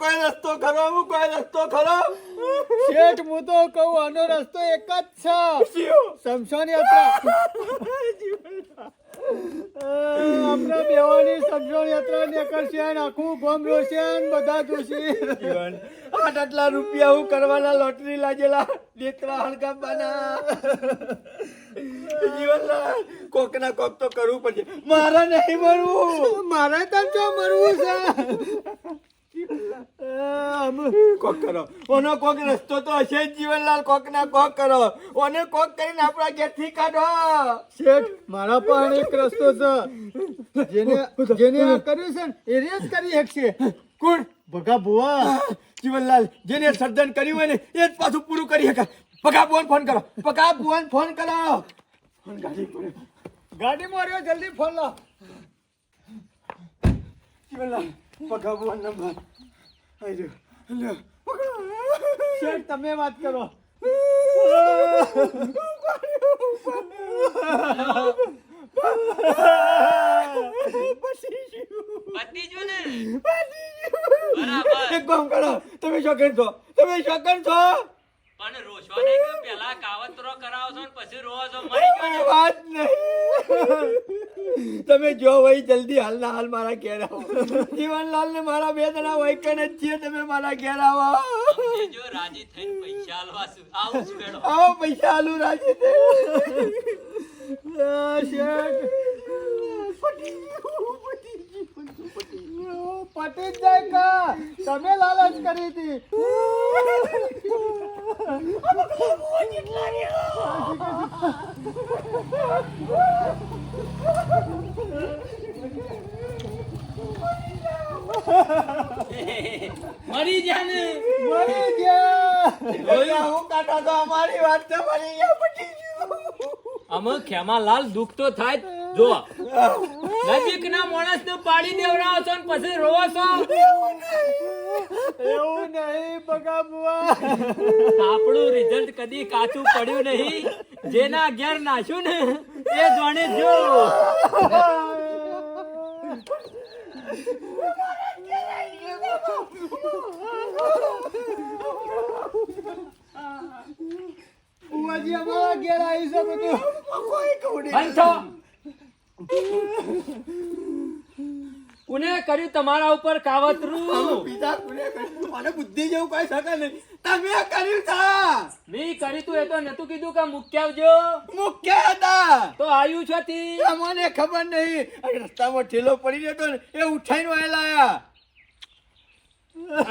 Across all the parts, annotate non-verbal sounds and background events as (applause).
કોઈ રસ્તો ખરો? હું કોઈ રસ્તો ખરો? શેઠ હું તો કહું આનો રસ્તો એક જ છે. સમશોન યાત્રા. આપણે દેવાની સમશોન યાત્રા નીકળશે આખું ગોમ રોશે બધા જોશે. આઠ આટલા રૂપિયા હું કરવાના લોટરી લાગેલા દેતરા હળગાવવાના. જીવનલા કોક ના કોક તો કરવું પડશે. મારે નહીં મરવું. મારે તો મરવું છે. કોક કરો ઓનો કોક રસ્તો તો હશે જ જીવનલાલ કોક ના કોક કરો ઓને કોક કરીને આપણા ઘેરથી કાઢો. શેઠ મારા પણ એક રસ્તો છે. જેને જેને આ કર્યું છે ને એ જ કરી શકશે. કોણ? ભગા બુઆ. જીવનલાલ જેને સર્જન કર્યું હોય ને એ જ પાછું પૂરું કરી શકાય પગા બુવાન ફોન કરો. પગા બુવાન ફોન કરો. ગાડી મોર્યો જલ્દી ફોન લો. જીવનલાલ પગા બુવાન નંબર શેઠ તમે વાત કરો તમે શોખીન છો તમે શોખન છો. પણ રોશો નહીં કે પેલા કાવતરો કરાવો છો ને પછી રોવો છો મરી ગયો વાત નહીં. તમે જો ભાઈ જલ્દી હાલના હાલ મારા ઘેર આવો. જીવનલાલ ને મારા બે જણા વૈકણ જ છીએ તમે મારા ઘેર આવો. જો રાજી થઈને પૈસા આલવા છું આવું છું આવો પૈસા આલુ રાજી થઈ આ શેઠ. પટી ગયું. જ જાય કા તમે લાલચ કરી હતી. મરી જા ને? મરી ગયા. હું કાકા તો અમારી વાત તો મરી ગયા પટી ગયું. અમે ખેમાલાલ દુઃખ તો થાય જ. જો નજીક ના માણસ ને પાડી દેવડાવો છો ને પછી રોવો છો એવું નહીં બગા બુઆ આપણું રિઝલ્ટ કદી કાચું પડ્યું નહીં જેના ઘેર નાશું ને એ જાણે જો બુઆજી અમારા ઘેર આવી છે બધું કોઈ. કોને કર્યું તમારા ઉપર કાવતરું. બીજા કુને કર્યું? મને બુદ્ધિ જેવું કઈ શકે નહીં. તમે કર્યું તા મેં કરી તું એ તો નતું કીધું કે મુક્યા આવજો મુખ્ય હતા. તો આયું છો તી. મને ખબર નહીં. રસ્તામાં ઠેલો પડી રહ્યો હતો એ ઉઠાઈને આયા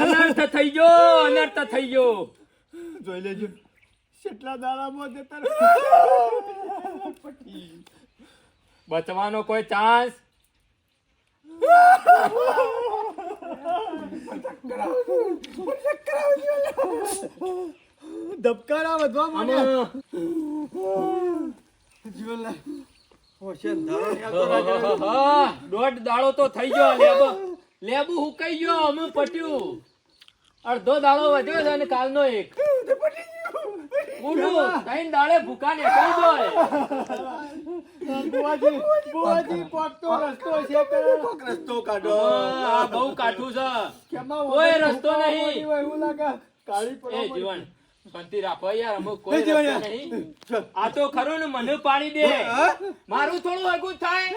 અનર્થ થઈ ગયો અનર્થ થઈ ગયો. જોઈ લેજો. કેટલા દાડામાં જતા પટી (laughs) બચવાનો કોઈ ચાન્સ ધબકારા વધવા માંડ્યા જીવનલા દોઢ દાડો તો થઈ ગયો. લેબો લેબુ હુકાઈ ગયો અમે પટ્યું. અડધો દાડો વધ્યો છે અને કાલનો એક. પટી દાડે ભૂકા રસ્તો છે કોક રસ્તો કાઢો. આ બહુ કાઠું છે. કેમાં કોઈ રસ્તો નહીં. એવું લાગે કાળી એ જીવન શાંતિ રાખો યાર અમુક કોઈ રસ્તો નહીં. આ તો ખરું ને મને પાડી દે. મારું થોડું અગું થાય.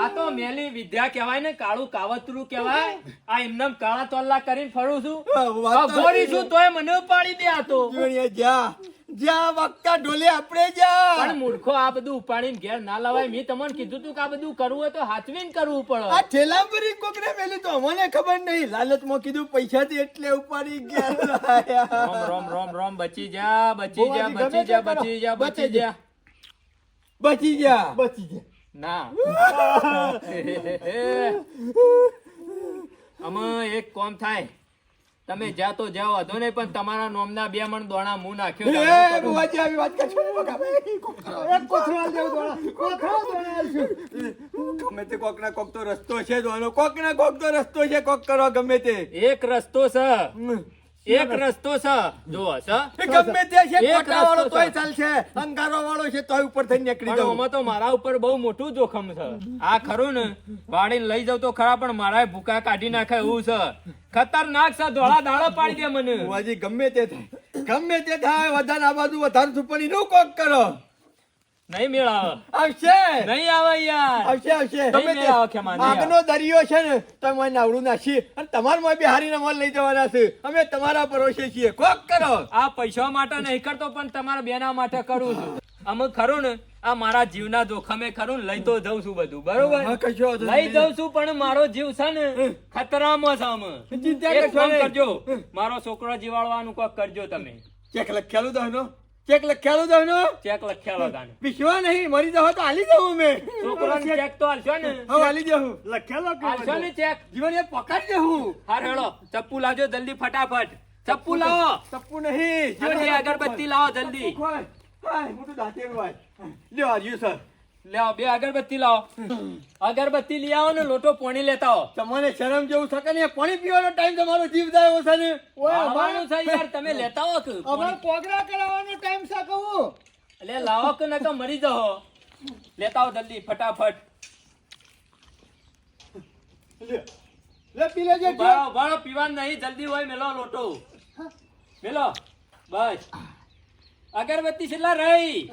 આ તો મેલી વિદ્યા કહેવાય ને કાળું કાવતરું કહેવાય. આ એમને કાળા તોલ્લા કરીને ફરું છું. વાત છું તોય મને પાડી દે આ તો. જા. જા વખતા ઢોલે આપણે જા. પણ મૂર્ખો આ બધું ઉપાડીને ઘેર ના લવાય. મેં તમને કીધું તું કે આ બધું કરવું હોય તો હાચવીને કરવું આ પડે. ઠેલા પરી કોકને મેલી તો અમને ખબર નહીં. લાલચમાં કીધું પૈસા થી એટલે ઉપાડી ગયા રોમ રોમ રોમ રોમ બચી જા બચી જા બચી જા બચી જા બચી જા. બચી જા. બચી જા. ના. (laughs) (laughs) આમાં એક કોમ થાય. તમે જ્યાં તો જાઓ વાંધો નહીં પણ તમારા નોમના બે મણ દોણા મું નાખ્યો એ. બુવાજી આવી વાત કરશો. એક કોથરાલ દેવ દોણા કોથરાલ દોણા આલશું. ગમે તે કોક ના કોક તો રસ્તો છે જ કોકના કોક ના કોક તો રસ્તો છે કોક કરો ગમે તે એક રસ્તો છે. એક રસ્તો છે. જો છે? ગમે તે છે કોટા વાળો તોય ચાલશે અંગારો વાળો છે તોય ઉપર થઈ નીકળી જાવ. આમાં તો મારા ઉપર બહુ મોટું જોખમ છે. આ ખરું ને? વાળીને લઈ જાવ તો ખરા પણ મારા ભૂકા કાઢી નાખે એવું છે. ખતરનાક છે ધોળા દાડો પાડી દે મને. બુવાજી ગમે તે થાય. ગમે તે થાય વધારે આ બાજુ વધારે સુપડી નું કોક કરો. નહીં મેળાવે આવશે. નહીં આવે યાર. આવશે આવશે. તમે તે આગનો દરિયો છે ને તમે મને નાવડું નાખી અને તમારમાં બિહારીને મન લઈ જવાના છે. અમે તમારા ભરોસે છીએ. કોક કરો. આ પૈસા માટે નહીં કરતો પણ તમારા બેના માટે કરું છું. અમે ખરું ને આ મારા જીવના જોખમે ખરું લઈ તો જઉં છું બધું બરોબર? લઈ. જઉં છું પણ મારો જીવ છે ને ખતરામાં છે અમે ચિંતા. કરજો. મારો છોકરો જીવાડવાનું કોક કરજો તમે. ચેક લખ્યાલું દહનો ચેક લખ્યાલું દહનો ચેક લખ્યા લગાને પીશવા નહીં મરી જાવ તો હાલી જાઉં અમે. છોકરાને ચેક. તો આલશો ને. હવે હાલી જાઉં લખેલો આલશો ને ચેક. જીવન એ પકડી જાઉં હાર હેળો ચપ્પુ લાવજો જલ્દી ફટાફટ. ચપ્પુ લાવો. ચપ્પુ નહીં જીવન એ અગરબત્તી લાવો જલ્દી. હાય, મોટું દાંતેલું હોય. લ્યો, આવ્યું સર. લાવો બે અગરબત્તી લાવો. અગરબત્તી લઈ આવો ને લોટો પોણી લેતા આવો. તમને શરમ જેવું શકે ને પાણી પીવાનો ટાઈમ તમારો જીવ જાય છે ને? ઓય આવવાનું છે યાર તમે લેતા આવો કે અમારે પોગરા કરાવવાનો ટાઈમ છે કહું. એટલે લાવો કે નકર મરી જાઓ. લેતા આવો જલ્દી ફટાફટ. લ્યો. લે પી લેજે. ભાળો ભાળો પીવાનું નહીં જલ્દી હોય મેલો લોટો. મેલો બસ. અગરબત્તી છેલ્લા રહી.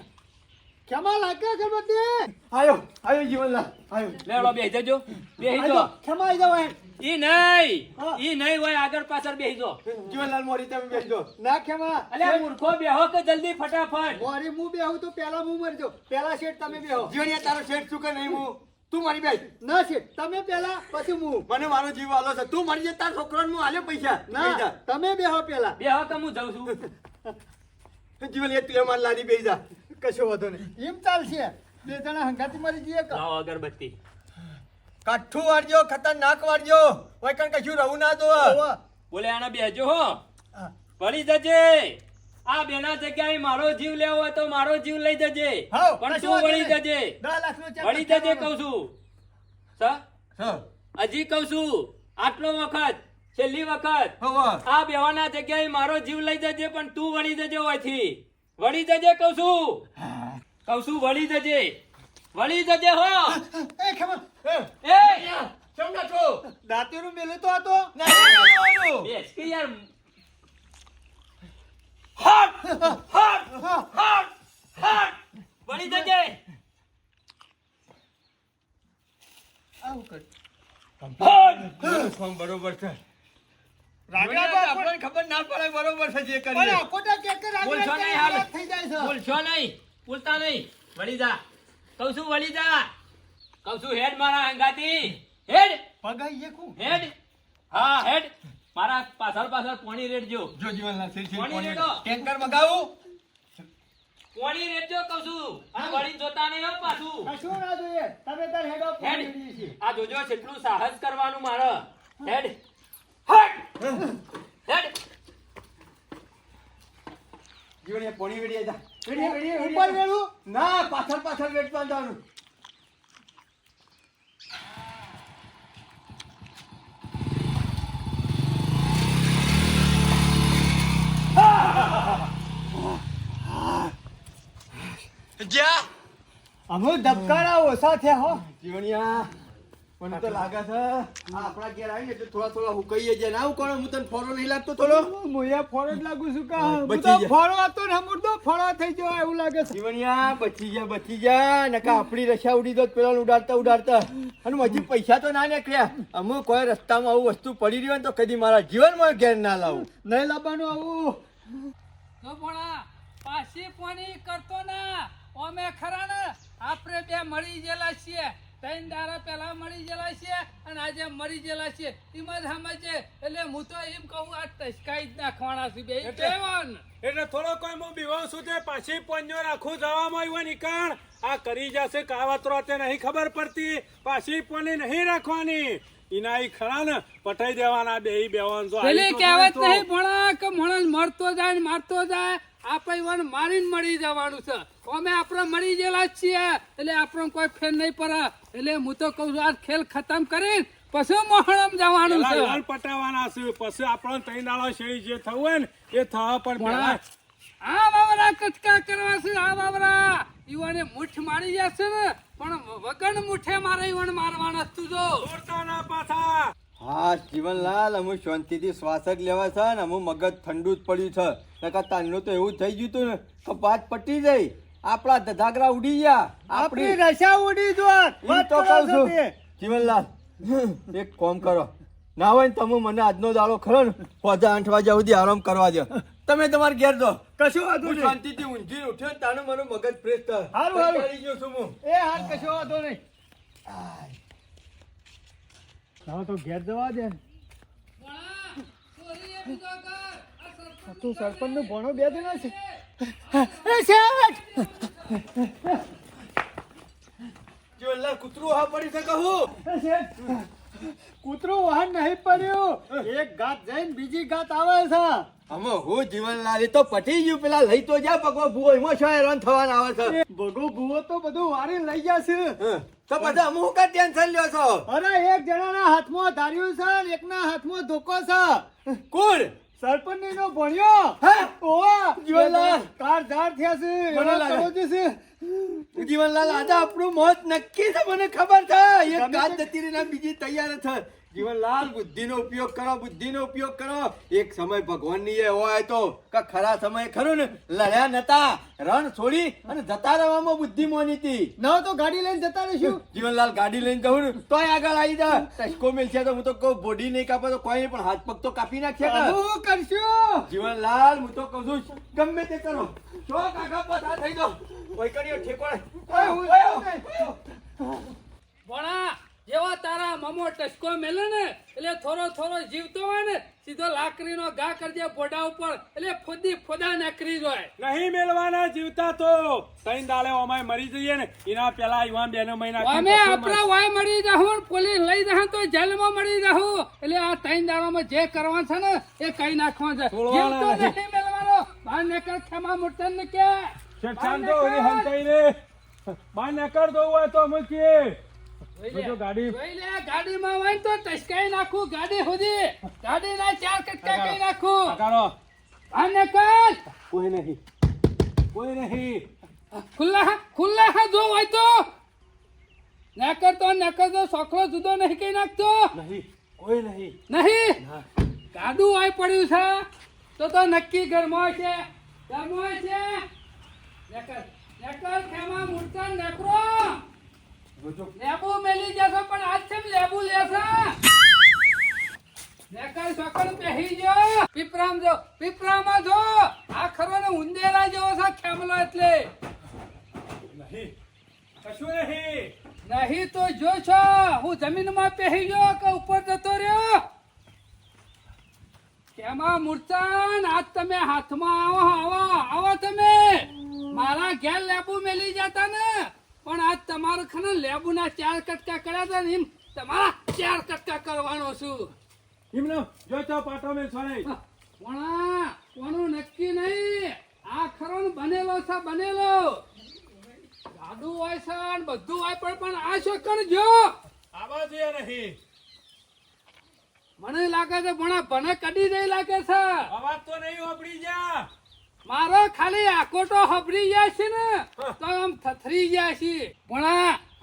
ખેમા લાગે અગરબત્તી આયો આયો જીવનલાલ આયો. લેવડો બેહી જજો. બેહી જો આઈ જાઓ એમ. ઈ નહીં. ઈ નહીં હોય આગળ પાછળ બેહી જો જીવનલાલ મોરી તમે બેસજો ના ખેમા અલ્યા મૂર્ખો બેહો કે જલ્દી ફટાફટ? મોરી હું બેહું તો પેલા હું મરી જાઉં. પેલા શેઠ તમે બેહો. જીવણિયા તારો શેઠ શું કે નહીં હું? તું મારી બેસ ના શેઠ તમે પેલા પછી હું. મને મારો જીવ આલો છે. તું મરી જાય તાર છોકરાને હું આલ્યો પૈસા. ના. તમે બેહો પેલા બેહો કે હું જઉં છું? જીવન એ તું માર લારી બેસી જા. કશો વાંધો નહીં. એમ ચાલશે. બે જણા હંગાતી મારી જઈએ લાવો અગરબત્તી. કાઠું વાળજો ખતરનાક વાળજો. કોઈ કણ કશું રહું ના દો. બોલે આને બેજો હો. પડી જજે. આ બેના જગ્યાએ મારો જીવ લેવો હોય તો મારો જીવ લઈ જજે. પણ તું વળી જજે. વળી જજે કહું છું. હજી કહું છું આટલો વખત છેલ્લી વખત આ બેવાના જગ્યાએ મારો જીવ લઈ જજે પણ તું વળી જજે હોયથી વળી જજે કહું છું. કહું છું વળી જજે. વળી જજે હો. એ ખેમા એ, સમજા છો. દાંતીનું મેલું તો હતો ના, ના, ના, ના. બેસ કે યાર. વળી જજે. આવું કર. બરોબર છે. આપણને ખબર ના પડે બરોબર છે જે કરીએ. આખોટા ચેક કર રાગડા બોલશો નહીં હાલ. હાલત થઈ જાય છે. બોલશો નહીં બોલતા નહીં. વળી જા કહું છું વળી જા કહું છું હેડ મારા હંગાતી. હેડ. પગાઈ એ હેડ. હા હેડ. મારા પાછળ પાછળ પોણી રેડજો. જો જીવનલાલ સિર સિર પાણી પાણી. રેડો. ટેન્કર મગાવું? પોણી રેડજો કહું છું. વળી જોતા નહીં હો પાછું. કશું ના જોઈએ. તમે તાર હેડ ઓફ હેડ. કરી દઈએ છીએ. આ જોજો કેટલું સાહસ કરવાનું મારે. હેડ. હેડ હેડ. જીવન એ પોણી વેડી જા વેડીએ, વેડીએ, ઉપર વેડું. ના પાછળ પાછળ વેટ બાંધવાનું જ્યાં? અમુક ધબકારા ઓછા થયા હો. જીવણિયા. મને તો લાગે છે આ આપણા ઘેર આવીને એટલે થોડા થોડા હુકાઈએ છે ના ઉકોણો હું તને ફોરો નહીં લાગતો થોડો? મોયા ફોરો જ લાગુ છું કા હું તો ફોરો હતો ને હમુર તો ફોરો થઈ ગયો એવું લાગે છે. જીવણિયા બચી જા બચી જા. નકા આપણી રશા ઉડી દો પેલા ઉડાડતા ઉડાડતા. અને હજી પૈસા તો ના નીકળ્યા. અમુક કોઈ રસ્તામાં આવું વસ્તુ પડી રહ્યું તો કદી મારા જીવનમાં ઘેર ના લાવું. નહીં લાવવાનું આવું. તો ભણા પાછી પોણી કરતો ના. અમે ખરા ને આપણે બે મળી ગયેલા છીએ. ત્રણ દાડા પહેલા મળી ગયેલા છીએ અને આજે મરી ગયેલા છીએ એમાં સમજે એટલે હું તો એમ કહું આ ટસકાઈ જ નાખવાના છે બે. એટલે થોડો કોઈ હું બીવાઉં છું તે પાછી પંજો રાખું જવામાં આવ્યો નીકળ આ કરી જશે કાવતરો તે નહીં ખબર પડતી. પાછી પોની નહીં રાખવાની. એના ખરા ને પટાઈ દેવાના બે બેવાન જો એટલે કહેવત નહીં ભણા કે માણસ મરતો જાય ને મારતો જાય. આપણે મારીને મળી જવાનું છે. અમે આપણે મળી ગયેલા છીએ. એટલે આપણો કોઈ ફેર નહીં પડે. એટલે હું તો કહું છું આ ખેલ ખતમ કરીને પછી મોહણમ જવાનું છે. લોન પટાવવાના છે. પછી આપણો ત્રણ દાડો છે જે થવું હોય ને એ થવા પણ ભણા. આ બાબરા કચકા કરવા છે આ બાબરા ઈવાને મુઠ મારી જશે ને પણ વગર મુઠે મારે ઈવન મારવાના તું જો. ના પાછા. હા જીવનલાલ અમે શાંતિથી શ્વાસ જ લેવા છે ને અમુક મગજ ઠંડુ જ પડ્યું છે. નકા તાનનું તો એવું થઈ ગયું તું ને તો વાત પટી જઈ આપણા ધધાગરા ઉડી ગયા. આપણી રસા ઉડી જો તો કહું છું જીવનલાલ એક કોમ કરો. ના હોય ને તમે મને આજનો દાડો ખરો ને પોતા આઠ વાગ્યા સુધી આરામ કરવા દો. તમે તમારે ઘેર દો. કશું વાંધો નહીં. શાંતિથી ઊંઘી ઉઠ્યો તાનું મારું મગજ ફ્રેશ થાય. હારું, હારું. કંટાળી ગયો છું હું. એ હાથ કશો વાંધો નહીં. હવે તો ઘેર જવા દે તું સરપંચનું ભણો બે દિન છે જો શેઠ! કૂતરું હા પડી શકે હું એ શેઠ! કૂતરું વાહન નહીં પડ્યું. એક ગાત જઈને બીજી ગાત આવે છે. અમે હું જીવનલાલ તો પટી ગયું. પેલા લઈ તો જા ભગવો ભૂવો એમાં શું હેરાન થવાના આવે છે? ભગવો ભગો ભૂવો તો બધું વારી લઈ જશે તો બધા અમુ કા ટેન્શન લ્યો છો? અરે એક જણાના હાથમાં ધાર્યું છે એકના હાથમાં ધોકો છે. કોણ? સરપંચ નો ભણ્યો હે? ઓવા જીવનલાલ. કાર ધાર થયા છે મને લાગે. છે જીવનલાલ આજે આપણું મોત નક્કી છે મને ખબર છે એક ગાત જતી બીજી તૈયાર છે જીવનલાલ બુદ્ધિનો ઉપયોગ કરો બુદ્ધિનો ઉપયોગ કરો. એક સમય ભગવાનની એ હોય તો કે ખરા સમય ખરું ને? લડ્યા નતા રણ છોડી અને જતા રહેવામાં બુદ્ધિ મોની હતી. ન તો ગાડી લઈને જતા રહીશું. (laughs) જીવનલાલ ગાડી લઈને જવું ને તોય આગળ આવી જા. ટચકો મેલશે તો હું તો કહું બોડી નહીં કાપે તો કોઈ પણ હાથ પગ તો કાપી નાખશે શું કરશું? જીવનલાલ હું તો કહું છું ગમે તે કરો. જો કાકા પથા થઈ દો કોઈ કર્યો ઠેકો. ભણા જેવા તારા મમો ટસકો મેલે ને એટલે થોડો થોડો જીવતો હોય ને સીધો લાકડીનો ઘા કરજે ફોડા ઉપર એટલે ફોદી ફોદા નાખરી જાય. નહીં મેળવાના જીવતા તો. ત્રણ દાડે અમાય મરી જઈએ ને એના પેલા યુવાન બેનો મહિના અમે આપણા વાય મરી જાહું પોલીસ લઈ જાહું તો જેલમાં મળી જાહું. એટલે આ ત્રણ દાડામાં જે કરવા છે ને એ કઈ નાખવા છે. જીવતો નહીં. મેલવાનો. બહાર નીકળ ખેમા મુટન ને કે. તો ઓલી હંતાઈ રે બાર નકર દો હોય તો અમે કીએ જોઈ લે. જો ગાડી- જોઈ લે, ગાડીમાં હોય તો ટસકાઈ નાખું ગાડી સુધી. ગાડીના ચાર કટકા કઈ નાખું. પકાડો બહાર નીકળ કોઈ નહીં. કોઈ નહીં. ખુલ્લા ખુલ્લા હા જો હોય તો. નકર તો નકર તો સોખલો જુદો નહીં કઈ નાખતો. નહીં. કોઈ નહીં. નહીં. ગાડું આઈ પડ્યું છે. તો તો નક્કી ઘરમાં છે. ઘરમાં છે. નકર નકર ખેમા મૂર્તા નકરો. લેબુ મેલી જશો પણ આજ છે લેબુ લેશે. નકર સકળ પહેરી જો પીપરામ જો પીપરામાં જો. આ ખરો ને ઉંદેરા જેવો છે ખેમલો એટલે. નહીં કશું નહીં. નહીં તો જો છો હું જમીનમાં પહેરી ગયો કે ઉપર જતો રહ્યો? કેમાં મૂર્છન? આજ તમે હાથમાં આવો આવો આવો તમે. મારા ઘેર લેબુ મેલી જતા ને. પણ આજ તમારે ખને લેબુના ચાર કટકા કર્યા હતા ને એમ તમારા ચાર કટકા કરવાનો છું. એમનો જો તો પાટો મેં છોડાઈ કોણા કોનું નક્કી નહીં. આ ખરો બનેલો છે બનેલો. જાદુ હોય છે ને બધું હોય પણ પણ આ શું કરજો? આવા જોઈએ નહીં મને લાગે છે ભણા ભણે કડી નહીં લાગે છે. અવાજ તો નહીં ઓપડી જા. મારો ખાલી આકોટો હબરી જાય છે ને તો આમ થથરી જાય છે. પણ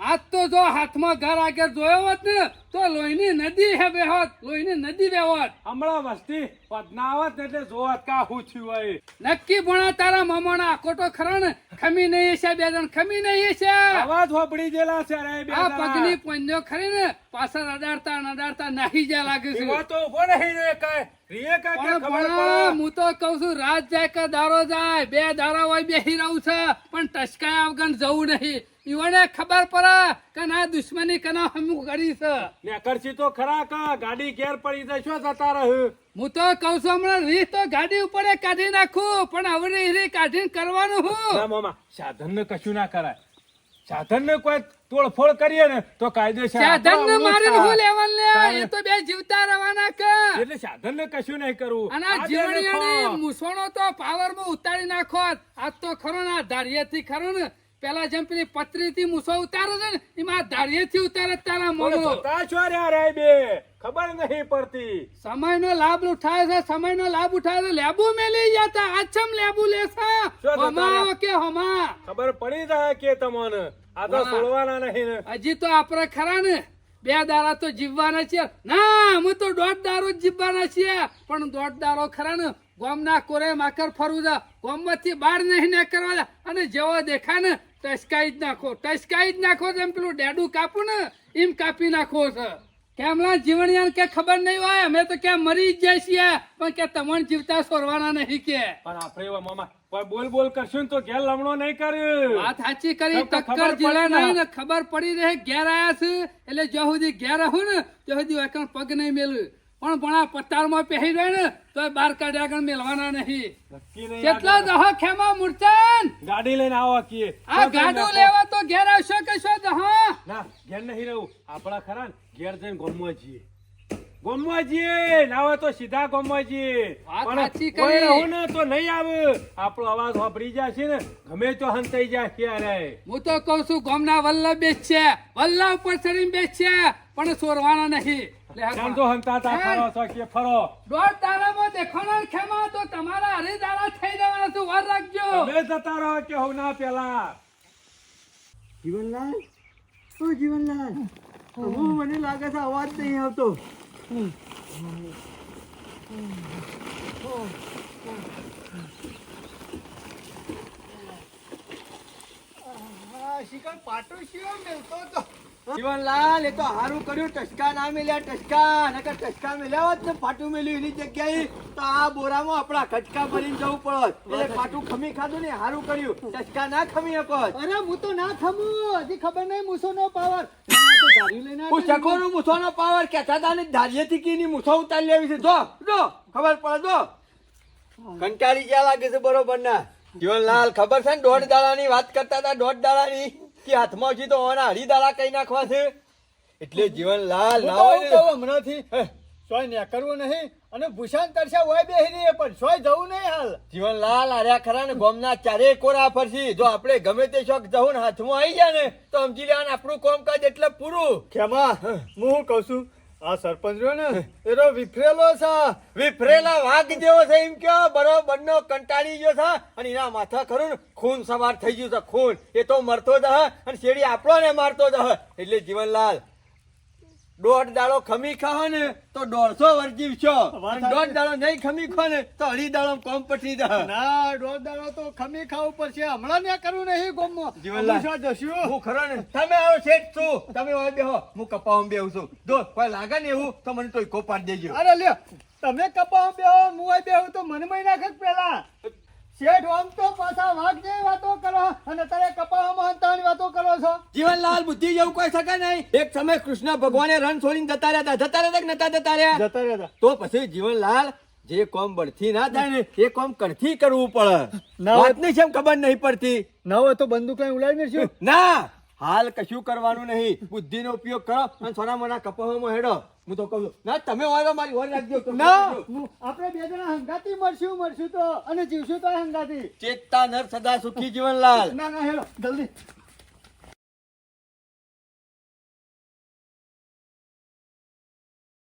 આજ તો જો હાથમાં ઘર આગળ જોયો હોત ને તો લોહીની નદી હે બેહોત લોહીની નદી બેહોત. હમણાં વસ્તી પદનાવત એટલે જોવત કા હું થયું હોય. નક્કી ભણા તારા મામાના આકોટો ખરા ને ખમી નહીં છે બે જણ ખમી નહીં છે. અવાજ વાપરી જેલા છે રે બે આ પગની પંજો ખરી ને પાછળ અડાડતા નડાડતા અડાડતા નાહી જા લાગે છે. એવા તો ઊભો નહીં રે. રીએ ખબર પડે? હું તો કહું છું રાત જાય કે દારો જાય બે દારા હોય બેહી રહું છે. પણ ટસકાય વગર જવું નહીં. ઈવને ખબર પડે કે ના દુશ્મની કના હમું કરી છે. નેકરસી તો ખરા કા ગાડી ઘેર પડી જાય શું જતા રહ્યું હું તો કઉ છું હમણાં રી તો ગાડી ઉપર કાઢી નાખું પણ હવે રી કાઢીને કરવાનું હું. ના મામા સાધન ને કશું ના કરાય. સાધન ને કોઈ તોડફોડ કરીએ ને તો કાયદેસર સાધન ને આપણો હું લેવાનું લે? એ તો બે જીવતા રહેવાના કે? એટલે સાધન ને કશું નહીં કરવું. અને જીવણીયાની. મૂછોણો તો પાવરમાં ઉતારી નાખો. આ તો ખરો ને ધારિયાથી ખરો ને. પેલા જેમ પેલી પતરીથી મૂસો ઉતારે છે ને એમાં ધારીએથી ઉતારે તારા રે બે ખબર નહીં પડતી. સમયનો લાભ ઉઠાવે છે સમયનો લાભ ઉઠાવે છે. લેબુ મેલી જતા આછમ લેબુ લેસા હમા કે હમા? ખબર પડી જાય કે તમને? આ તો. છોડવાના નહીં ને. હજી તો આપણે ખરા ને. બે દારા તો જીવવાના છે ના હું તો દોઢ દારો જ જીવવાના છીએ. પણ દોઢ દારો ખરા ને ગોમના કોરે માકર ફરવું છે. ગોમમાંથી બહાર નહીં ને કરવા અને જેવો દેખા ને ટસકાઈ જ નાખો ટસકાઈ જ નાખો એમ પેલું ડેડું કાપું ને એમ કાપી નાખો છે. કેમલા જીવણિયાને કે ખબર નહીં હોય? અમે તો ક્યાં મરી જ જાય છીએ. પણ કે તમને જીવતા સોરવાના નહીં કે. પણ આપણે એવા મામા કોઈ બોલ બોલ કરશું તો ઘેર લમણો નહીં કર્યું. વાત સાચી કરી ટક્કર જીલા ને? નહીં ને ખબર પડી રહે ઘેર આયા છે. એટલે જો સુધી ઘેર રહું ને તો સુધી પગ નહીં મેલું પણ ભણા પતારમાં પહેરી રહ્યો ને તો બાર કાઢ્યા આગળ મેલવાના નહીં. કેટલા દહ ખેમા મૂર્તન? ગાડી લઈને આવો કીએ. આ ગાડું લેવા તો ઘેર આવશો કે શું દહ? ના ઘેર નહીં રહું. આપણા ખરા ઘેર જઈને ગોમવા જઈએ. ગમવા જઈએ ના તો સીધા ગોમવા જઈએ. વાત પણ સાચી કરી. કોઈ રહું ને તો નહીં આવે. આપણો અવાજ વાપરી જશે ને ગમે તો હંતાઈ જાય ક્યારે. હું તો કઉ છું ગોમના વલ્લભ બેચ છે વલ્લભ ઉપર ચડીને બેચ છે પણ સોરવાના નહીં. ચાલ તો હંતાતા ફરો છો કે ફરો દોઢ દાડામાં દેખાणार ખેમા તો તમારા હરી દાડા થઈ જવાના છું વર રાખજો. તમે જતા રહો કે હું ના પેલા. જીવનલાલ? ઓ જીવનલાલ? હું મને લાગે છે અવાજ નહીં આવતો. આ શિકાર પાટો શિવ મેલતો હતો. જીવનલાલ એ તો હારું કર્યું. ટસકા ના મેલ્યા ટસકા નકર ટસકા મેલ્યા હોત ને ફાટું મેલ્યું એની જગ્યાએ તો આ બોરામાં આપણા ખટકા ભરીને જવું પડત. એટલે ફાટું ખમી ખાધું ને હારું કર્યું. ટસકા ના ખમી શકો અરે હું તો ના ખમું. હજી ખબર નહીં મૂસો નો પાવર. હું આવ્યો. ચકોનું મૂછોનો પાવર કહેતા હતા ને ધાર્યેથી કીની મૂસો ઉતારી લેવી છે. જો જો ખબર પડે જો. કંટાળી ગયા લાગે છે બરોબર ના જીવનલાલ ખબર છે ને? દોઢ દાડાની વાત કરતા હતા દોઢ દાડાની. કે હાથમાં છે તો ઓના અઢી કઈ નાખવા છે? એટલે જીવનલાલ ના હોય ને. હમણાંથી. સોય નેકળવું નહીં અને ભૂષણ તરસ્યા હોય બે રહીએ પણ સોય જવું નહીં હાલ. જીવનલાલ આર્યા ખરા ને ગોમના ચારે કોરા ફરસી જો આપણે ગમે તે શોખ જવું ને હાથમાં આવી જાય ને તો સમજી લેવાનું આપણું કોમકાજ એટલે પૂરું. ખેમા હું શું કહું છું આ સરપંચ રહ્યો ને, એનો વિફરેલો છે. વિફરેલા વાઘ જેવો છે એમ કયો, બરોબર નો કંટાળી ગયો છે અને એના માથા ખરું ને ખૂન સવાર થઈ ગયું છે, ખૂન. એ તો મરતો જ અને શેરી આપણો ને મારતો જ એટલે જીવનલાલ દોઢ દાડો ખમી ખાવ ને તો દોઢસો વર્ષ જીવશો અને દોઢ દાડો નહીં ખમી ખો ને તો અઢી દાડો કોમ પટી જશે ના દોઢ દાડો તો ખમી ખાવું પડશે. હમણાં ને કરવું નહીં ગોમમાં. જીવનલાલ. જશું હું? ખરો ને. તમે આવો શેઠ છું. તમે હોય બેહો. હું કપાવામાં બેહું છું. જો કોઈ લાગે ને એવું તો મને તોય કોપાડ દેજો. અરે લ્યો તમે કપાવ બેહો હું બેહું તો મને મહિના ખક પેલા શેઠ આમ તો પાછા વાઘ જેવી વાતો કરો અને તારે કપાવામાં હંતાની વાતો કરો છો. જીવનલાલ બુદ્ધિ જેવું કોઈ શકે નહીં. એક સમય કૃષ્ણ ભગવાને રણ છોડીને જતા રહ્યા હતા. જતા રહ્યા કે નતા જતા રહ્યા? જતા રહેતા તો પછી જીવનલાલ જે કોમ બળથી ના થાય ને એ કોમ કરથી કરવું પડે. વાતની છે ખબર નહીં પડતી. ના હોય તો બંદૂક લઈ ઉડાવી શું ના! હાલ કશું કરવાનું નહીં. બુદ્ધિનો ઉપયોગ કરો અને સોના મોના કપાવામાં હેડો. હું તો કહું ના તમે વાળો મારી ઓર રાખજો. ના. આપણે બે જણા હંગાતી મરશું મરશું તો અને જીવશું તો હંગાતી. ચેતતા નર સદા સુખી જીવનલાલ. ના ના હેડો જલ્દી.